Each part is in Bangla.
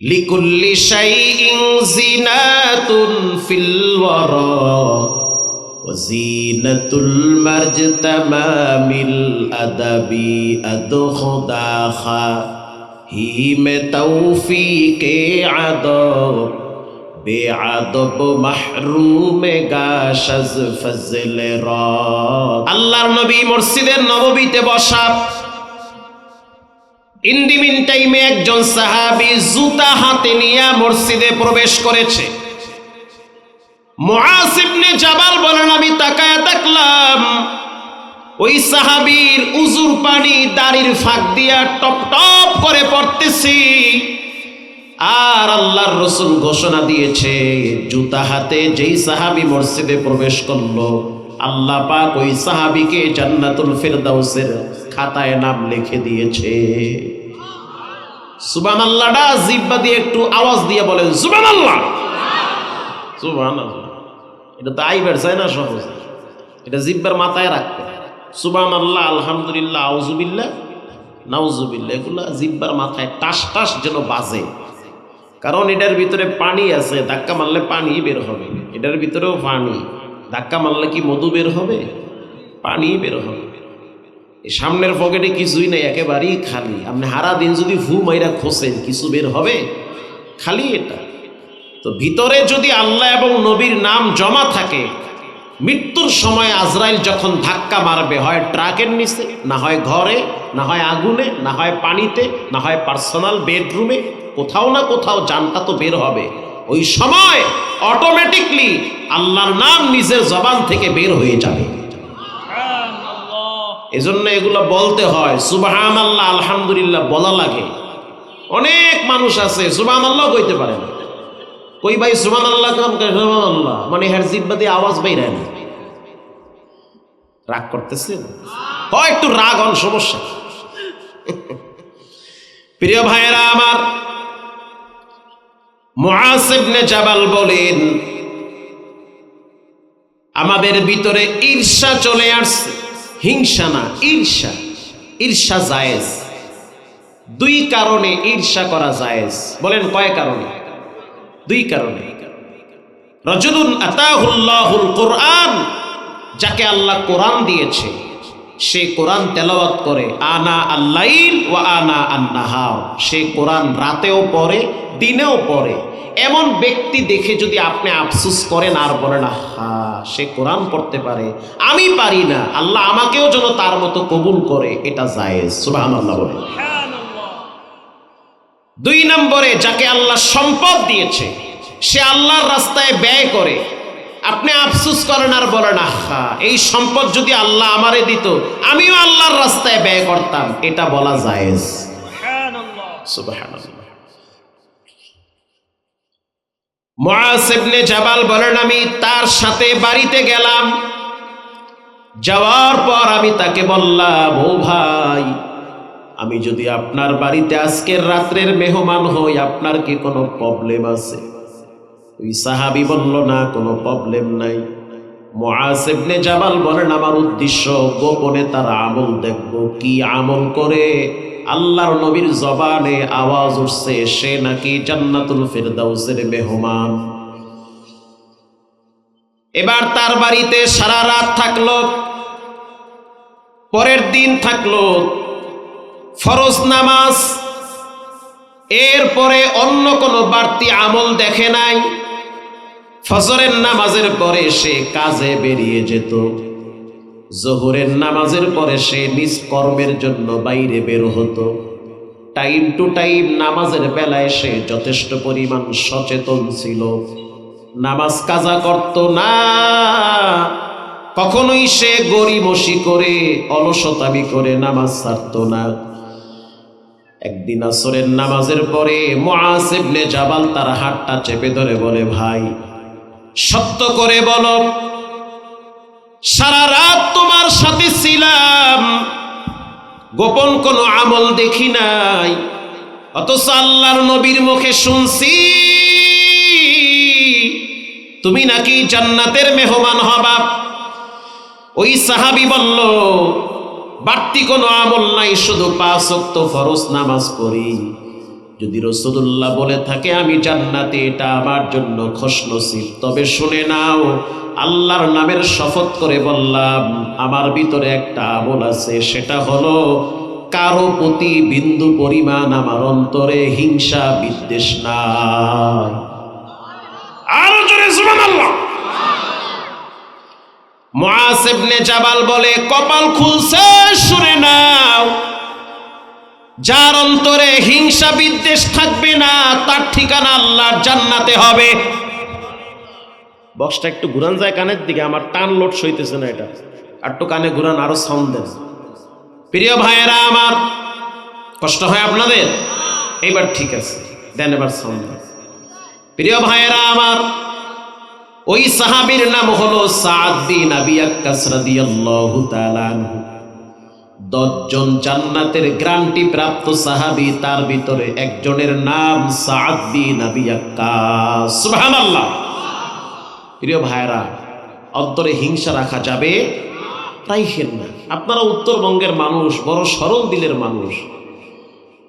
لكل شيء زينة في الورى وزينة المجتمع من الأدب أدخداخا هيم توفيق عدو বেআদব মাহরুমে গাশাজ ফজল রা আল্লাহর নবী মসজিদের নববীতে বসা ইন্ডিমিন টাইমে একজন সাহাবী জুতা হাতে নিয়ে মসজিদে প্রবেশ করেছে। মুআজ ইবনে জাবাল বলেন, আমি তাকায় দেখলাম, ওই সাহাবীর উজুর পানি দাড়ির ফাঁক দিয়া টপ টপ করে পড়তেছি। আর আল্লাহর রসুল ঘোষণা দিয়েছে, জুতা হাতে যেই সাহাবি মসজিদে প্রবেশ করল, আল্লাহ পাক ওই সাহাবিকে জান্নাতুল ফেরদাউসের খাতায় নাম লিখে দিয়েছে। সুবান আল্লাহটা জিব্বা দিয়ে একটু আওয়াজ দিয়ে বলেন সুবান সুবান এটা তো আইবার চায় না, সহজ? এটা জিব্বার মাথায় রাখবে সুবান আল্লাহ আলহামদুলিল্লাহ আউজুবিল্লাহ নাউজুবিল্লাহ এগুলা জিব্বার মাথায় টাস টাস যেন বাজে। কারণ এটার ভিতরে পানি আছে, ধাক্কা মারলে পানি বের হবে। এটার ভিতরেও পানি, ধাক্কা মারলে কি মধু বের হবে? পানি বের হবে। সামনের পকেটে কিছুই নেই, একেবারেই খালি। আপনি হারা দিন যদি ভু মাইরা খোসেন, কিছু বের হবে? খালি এটা। তো ভিতরে যদি আল্লাহ এবং নবীর নাম জমা থাকে, মৃত্যুর সময় আজরাইল যখন ধাক্কা মারবে, হয় ট্রাকের নিচে, না হয় ঘরে, না হয় আগুনে, না হয় পানিতে, না হয় পার্সোনাল বেডরুমে, কোথাও না কোথাও জানটা তো বের হবে। ওই সময় অটোমেটিকলি আল্লাহর নাম নিজের জবান থেকে বের হয়ে যাবে। এজন্য এগুলো বলতে হয়। সুবাহান আল্লাহ আলহামদুলিল্লাহ বলা লাগে। অনেক মানুষ আছে সুবাহান আল্লাহ কইতে পারে না। কই ভাই সুবান আল্লাহ সুবান আল্লাহ মানে হ্যার জিব্বা দিয়ে আওয়াজ বাইরে না। রাগ করতেছেন হয় একটু রাগ হন, সমস্যা। প্রিয় ভাইয়েরা আমার মুআসিবনে জাবাল বলেন, আমাদের ভিতরে ঈর্ষা চলে আসছে। হিংসা না, ঈর্ষা। ঈর্ষা জায়েজ। দুই কারণে ঈর্ষা করা জায়েজ। বলেন কয় কারণে? দুই কারণে। রজুলুন আতাহুল্লাহুল কোরআন, যাকে আল্লাহ কোরআন দিয়েছে, সে কোরআন তেলাওয়াত করে, আনা আল্লাইল ও আনা আন্নাহার। সে কোরআন রাতেও পড়ে, দিনেও পড়ে। এমন ব্যক্তি দেখে যদি আপনি আফসুস করেন আর বলেন হা সে কোরআন পড়তে পারে। আমি পারি না। আল্লাহ আমাকেও যেন তার মতো কবুল করে এটা জায়েজ। সুবহানাল্লাহ বলে দুই নম্বরে যাকে আল্লাহ সম্পদ দিয়েছে সে আল্লাহর রাস্তায় ব্যয় করে। আপনি আফসুস করেন আর বলেন আহা এই সম্পদ যদি আল্লাহ আমারে দিত আমিও আল্লাহর রাস্তায় ব্যয় করতাম এটা বলা জায়েজ। সুবহানাল্লাহ। মুআজ ইবনে জাবাল বলেন, আমি তার সাথে বাড়িতে গেলাম। যাওয়ার পর আমি তাকে বললাম, ও ভাই, আমি যদি আপনার বাড়িতে আজকের রাত্রের মেহমান হই, আপনার কি কোনো প্রবলেম আছে? ওই সাহাবি বলল, না, কোনো প্রবলেম নাই। মহাসেবনে জাবাল বলেন, আমার উদ্দেশ্য গোপনে তার আমল দেখব। কি আমল করে? আল্লাহর নবীর জবানে আওয়াজ উঠছে, সে নাকি জান্নাতুল ফেরদাউসের মেহমান। এবার তার বাড়িতে সারা রাত থাকল, পরের দিন থাকল, ফরজ নামাজ। এরপরে অন্য কোনো বাড়তি আমল দেখে নাই। ফজরের নামাজের পরে সে কাজে বেরিয়ে যেত। জহুরের নামাজের পরে সে নিজ কর্মের জন্য বাইরে বের হতো। টাইম টু টাইম নামাজের বেলায় সে যথেষ্ট পরিমাণ সচেতন ছিল। নামাজ কাজা করত না। কখনোই সে গরিমসি করে, অলসতামি করে নামাজ ছাড়ত না। একদিন আসরের নামাজের পরে মহাসেবনে জাবাল তার হাতটা চেপে ধরে বলে, ভাই সত্য করে বলো সারা রাত তোমার সাথে ছিলাম। গোপন কোনো আমল দেখি নাই। অথচ আল্লাহর নবীর মুখে শুনছি, তুমি নাকি জান্নাতের মেহমান হবা। ওই সাহাবি বলল, বাড়তি কোনো আমল নাই, শুধু পাঁচ ফরজ নামাজ পড়ি। যদি রসুল্লাহ বলে থাকে, আমি জান্নাতে, এটা আমার জন্য খসনসিব। তবে শুনে নাও আল্লাহর নামের শপথ করে বললাম, আমার ভিতরে একটা আমল আছে, সেটা হলো কারও প্রতি বিন্দু পরিমাণ আমার অন্তরে হিংসা, বিদ্বেষ নাই। জাবাল বলে, কপাল খুলছে শুনে নাও। যার অন্তরে হিংসা, বিদ্বেষ থাকবে না, তার ঠিকানা আল্লাহর জান্নাতে হবে। বক্সটা একটু ঘুরান যায় কানের দিকে, আমার টান লোড সইতেছে না এটা। আর একটু কানে ঘুরান, আরও সাউন্ড দেন। প্রিয় ভাইয়েরা আমার, কষ্ট হয় আপনাদের? এইবার ঠিক আছে, দেন এবার সাউন্ড প্রিয় ভাইয়েরা আমার, ওই সাহাবীর নাম হলো সাদ বিন আবি আক্কাস রাদিয়াল্লাহু তাআলা আনহু। দশজন জান্নাতের গ্রান্টি প্রাপ্ত সাহাবী, তার ভিতরে একজনের নাম সাদ বিন আবি আক্কাস। সুবহানাল্লাহ। প্রিয় ভাইরা অন্তরে হিংসা রাখা যাবে? রাইখেন না। আপনারা উত্তরবঙ্গের মানুষ, বড় সরল দিলের মানুষ।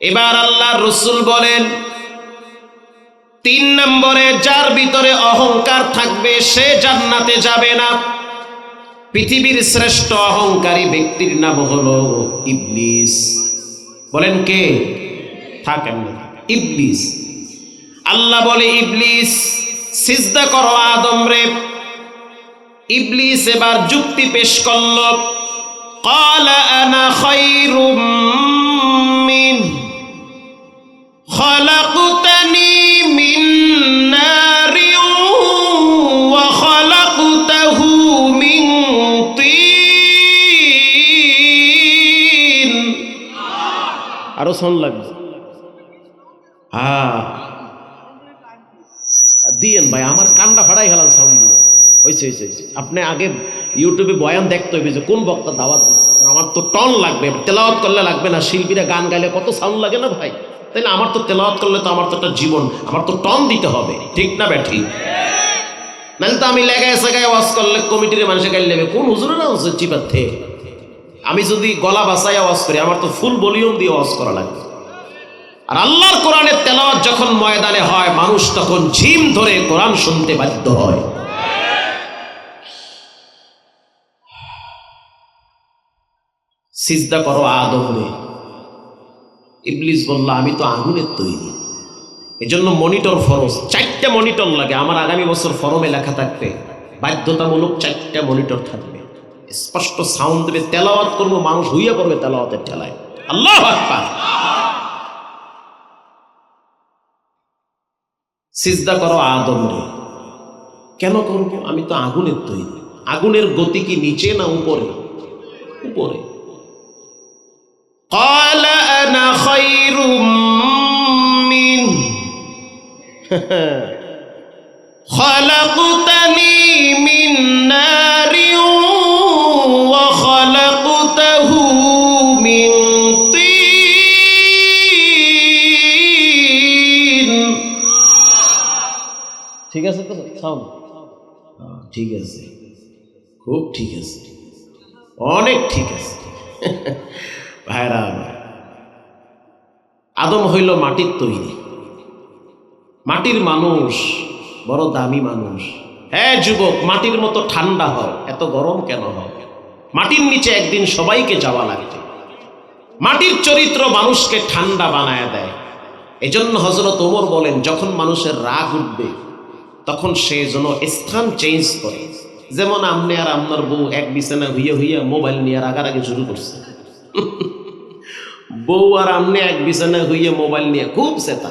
এবার আল্লাহ রসুল বলেন, তিন নম্বরে যার ভিতরে অহংকার থাকবে, সে জান্নাতে যাবে না। পৃথিবীর শ্রেষ্ঠ অহংকারী ব্যক্তির নাম হলো ইবলিস। বলেন কে? থাকেন ইবলিস। আল্লাহ বলে, ইবলিস সিজদা করো আদম রে ইবলিস এবার যুক্তি পেশ করল। কালা আনা খৈরুম মিন, খলাকুতানি মিন আরও সন লাগবে। হ্যাঁ দিয়েন ভাই, আমার কান্ডা ফাড়াই হেলান সাউন্ড দিয়ে। হয়েছে হয়েছে হয়েছে আপনি আগে ইউটিউবে বয়ান দেখতে হবে যে কোন বক্তা দাওয়াত দিচ্ছে আমার তো টন লাগবে তেলাওয়াত করলে লাগবে না, শিল্পীরা গান গাইলে কত সাউন্ড লাগে না ভাই? তাইলে আমার তো তেলাওয়াত করলে তো আমার তো একটা জীবন, আমার তো টন দিতে হবে। ঠিক না ব্যাঠি? নাহলে তো আমি লেগায় সেগায় ওয়াজ করলে কমিটির মানুষে গাইলে নেবে কোন হুজুরে না হচ্ছে চিপাতে? আমি যদি গলা বাসাই আওয়াজ করি, আমার তো ফুল ভলিউম দিয়ে আওয়াজ করা লাগবে। আর আল্লাহর কোরআনের তেলাওয়াত যখন ময়দানে হয়, মানুষ তখন ঝিম ধরে কোরআন শুনতে বাধ্য হয়। সিজদা করো আদমে ইবলিস বলল, আমি তো আগুনের তৈরি। এজন্য মনিটর ফরজ। চারটা মনিটর লাগে। আমার আগামী বছর ফরমে লেখা থাকবে, বাধ্যতামূলক চারটা মনিটর থাকবে। স্পষ্ট সাউন্ড দেবে। তেলাওয়াত করব, মানুষ হইয়া পড়বে তেলাওয়াতের ঠেলায় আল্লাহ আকবার। সিজদা করো আদম রে কেন করবো আমি তো আগুনের তৈরি আগুনের গতি কি নিচে না উপরে উপরে قال انا خير منه خلقتني من نار ঠিক আছে তো? সাউন্ড। ঠিক আছে। খুব ঠিক আছে। অনেক ঠিক আছে। ভাইরা আমার। আদম হইল মাটির তৈরি। মাটির মানুষ, বড় দামি মানুষ। হ্যাঁ যুবক, মাটির মতো ঠান্ডা হয় এত গরম কেন হয় মাটির নিচে একদিন সবাইকে যাওয়া লাগবে। মাটির চরিত্র মানুষকে ঠান্ডা বানায় দেয়। এজন্য হজরত ওমর বলেন, যখন মানুষের রাগ উঠবে তখন সে যেন স্থান চেঞ্জ করে। যেমন আপনি আর আপনার বউ এক বিছানা হইয়া হইয়া মোবাইল নিয়ে রাগারাগি শুরু করছে। বউ আর আমনে এক বিছানা হইয়া মোবাইল নিয়ে খুব সেতা।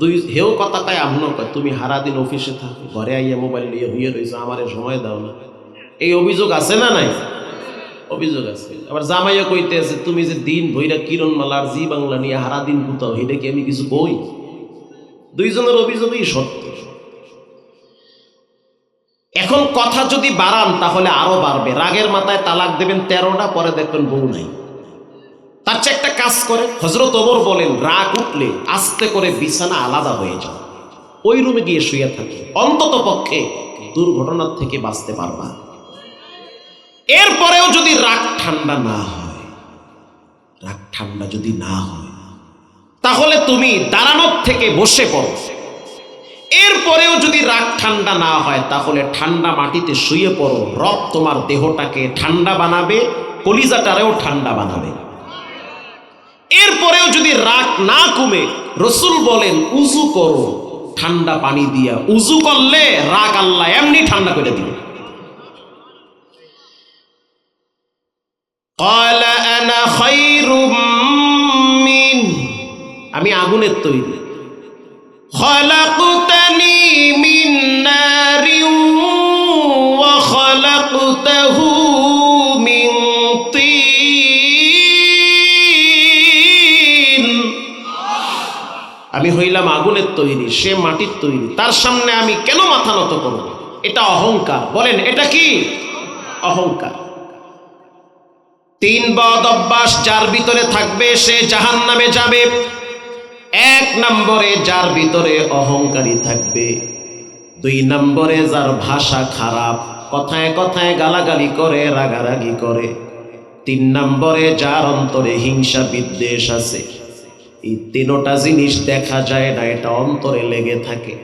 দুই, হেও কথা কয়, আমনও কয়, তুমি হারা দিন অফিসে থাকো, ঘরে আইয়া মোবাইল নিয়ে হইয়া রয়েছো আমারে সময় দাও না। এই অভিযোগ আছে না নাই? অভিযোগ আছে। আবার জামাইয়া কইতে আছে, তুমি যে দিন ভৈরা কিরণ মালার জি বাংলা নিয়ে হারা দিন কোথাও এটা কি আমি কিছু কই? দুইজনের অভিযোগই সত্য। কথা যদি বাড়ান, তাহলে আরও বাড়বে। রাগের মাথায় তালাক দেবেন তেরোটা, পরে দেখবেন বউ নাই। তার চেয়ে একটা কাজ করে হজরত ওমর বলেন, রাগ উঠলে আস্তে করে বিছানা আলাদা হয়ে যাও। ওই রুমে গিয়ে শুয়ে থাকে। অন্তত পক্ষে দুর্ঘটনার থেকে বাঁচতে পারবা এরপরেও যদি রাগ ঠান্ডা না হয়, রাগ ঠান্ডা যদি না হয়, তাহলে তুমি দাঁড়ানোর থেকে বসে পড়ো। এরপরেও যদি রাগ ঠান্ডা না হয়, তাহলে ঠান্ডা মাটিতে শুয়ে পড়ো। রব তোমার দেহটাকে ঠান্ডা বানাবে, কলিজাটারেও ঠান্ডা বানাবে। এরপরেও যদি রাগ না কমে রসুল বলেন, উজু করো, ঠান্ডা পানি দিয়া। উজু করলে রাগ আল্লাহ এমনি ঠান্ডা করে দিবে। আমি আগুনের তৈরি। خلقتني من نار وخلقته من طين আমি হইলাম আগুনের তৈরি সে মাটির তৈরি তার সামনে আমি কেন মাথা নত করব এটা অহংকার বলেন এটা কি অহংকার তিন বদ অভ্যাস যার ভিতরে থাকবে সে জাহান নামে যাবে এক নম্বরে যার ভিতরে অহংকারী থাকবে, দুই নম্বরে যার ভাষা খারাপ, কথায় কথায় গালাগালি করে, রাগারাগি করে, তিন নম্বরে যার অন্তরে হিংসা বিদ্বেষ আছে। এই তিনোটা জিনিস দেখা যায় না, এটা অন্তরে লেগে থাকে।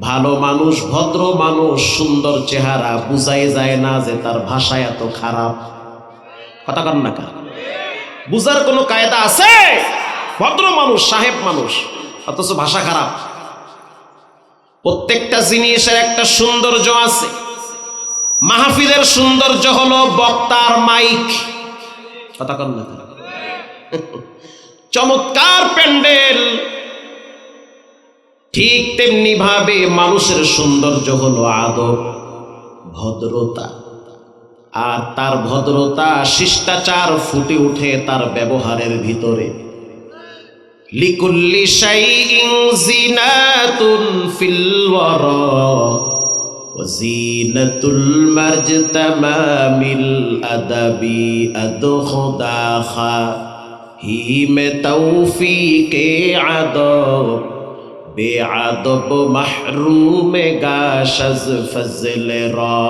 ভালো মানুষ, ভদ্র মানুষ, সুন্দর চেহারা, বুঝাই যায় না যে তার ভাষা এত খারাপ। কথা কন না কা বুঝার কোনো কায়দা আছে? ভদ্র মানুষ, সাহেব মানুষ, অথচ ভাষা খারাপ। প্রত্যেকটা জিনিসের একটা সৌন্দর্য আছে। মাহফিলের সৌন্দর্য হলো বক্তার মাইক। কথা না চমৎকার প্যান্ডেল। ঠিক তেমনি ভাবে মানুষের সৌন্দর্য হলো আদব, ভদ্রতা। আর তার ভদ্রতা, শিষ্টাচার ফুটে উঠে তার ব্যবহারের ভিতরে। لكل شيء زينة في الورى وزينة المرج تمام الأدب أدخداخا হিম তৌফিকে আদব বেআদব মাহরুমে গাশজ ফজল রা